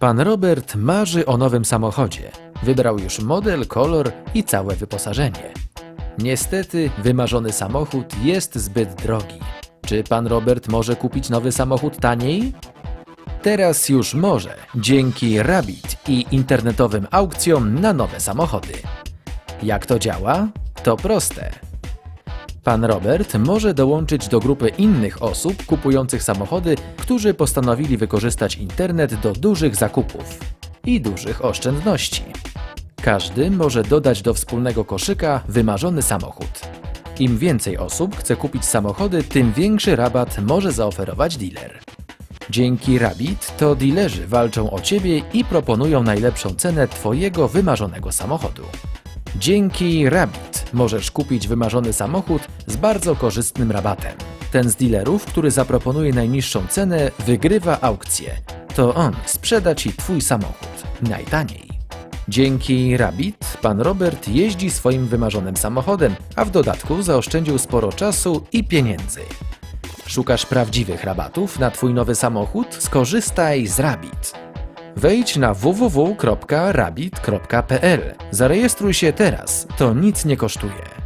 Pan Robert marzy o nowym samochodzie. Wybrał już model, kolor i całe wyposażenie. Niestety, wymarzony samochód jest zbyt drogi. Czy pan Robert może kupić nowy samochód taniej? Teraz już może, dzięki Rabbit i internetowym aukcjom na nowe samochody. Jak to działa? To proste. Pan Robert może dołączyć do grupy innych osób kupujących samochody, którzy postanowili wykorzystać internet do dużych zakupów i dużych oszczędności. Każdy może dodać do wspólnego koszyka wymarzony samochód. Im więcej osób chce kupić samochody, tym większy rabat może zaoferować dealer. Dzięki Rabbit to dealerzy walczą o Ciebie i proponują najlepszą cenę Twojego wymarzonego samochodu. Dzięki Rabbit możesz kupić wymarzony samochód z bardzo korzystnym rabatem. Ten z dealerów, który zaproponuje najniższą cenę, wygrywa aukcję. To on sprzeda Ci Twój samochód najtaniej. Dzięki Rabbit pan Robert jeździ swoim wymarzonym samochodem, a w dodatku zaoszczędził sporo czasu i pieniędzy. Szukasz prawdziwych rabatów na Twój nowy samochód? Skorzystaj z Rabbit. Wejdź na www.rabbit.pl. Zarejestruj się teraz, to nic nie kosztuje.